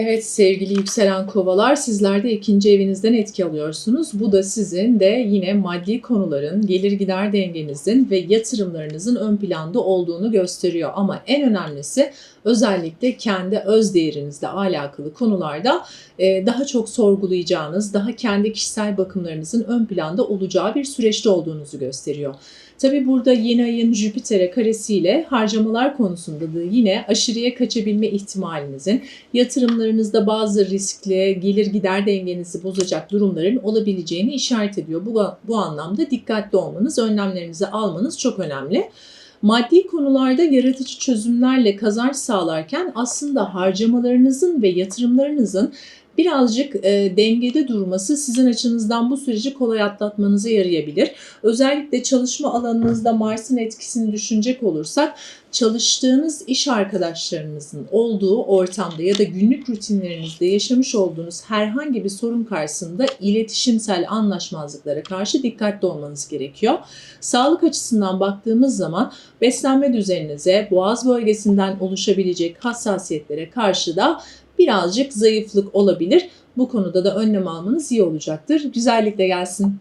Evet sevgili yükselen kovalar sizler de ikinci evinizden etki alıyorsunuz. Bu da sizin de yine maddi konuların, gelir gider dengenizin ve yatırımlarınızın ön planda olduğunu gösteriyor. Ama en önemlisi özellikle kendi öz değerinizle alakalı konularda e, daha çok sorgulayacağınız, daha kendi kişisel bakımlarınızın ön planda olacağı bir süreçte olduğunuzu gösteriyor. Tabi burada yeni ayın Jüpiter'e karesiyle harcamalar konusunda da yine aşırıya kaçabilme ihtimalinizin, yatırımlarınızda bazı riskli, gelir gider dengenizi bozacak durumların olabileceğini işaret ediyor. Bu, bu anlamda dikkatli olmanız, önlemlerinizi almanız çok önemli. Maddi konularda yaratıcı çözümlerle kazanç sağlarken aslında harcamalarınızın ve yatırımlarınızın birazcık e, dengede durması sizin açınızdan bu süreci kolay atlatmanıza yarayabilir. Özellikle çalışma alanınızda Mars'ın etkisini düşünecek olursak çalıştığınız iş arkadaşlarınızın olduğu ortamda ya da günlük rutinlerinizde yaşamış olduğunuz herhangi bir sorun karşısında iletişimsel anlaşmazlıklara karşı dikkatli olmanız gerekiyor. Sağlık açısından baktığımız zaman beslenme düzeninize, boğaz bölgesinden oluşabilecek hassasiyetlere karşı da birazcık zayıflık olabilir. Bu konuda da önlem almanız iyi olacaktır. Güzellikle gelsin.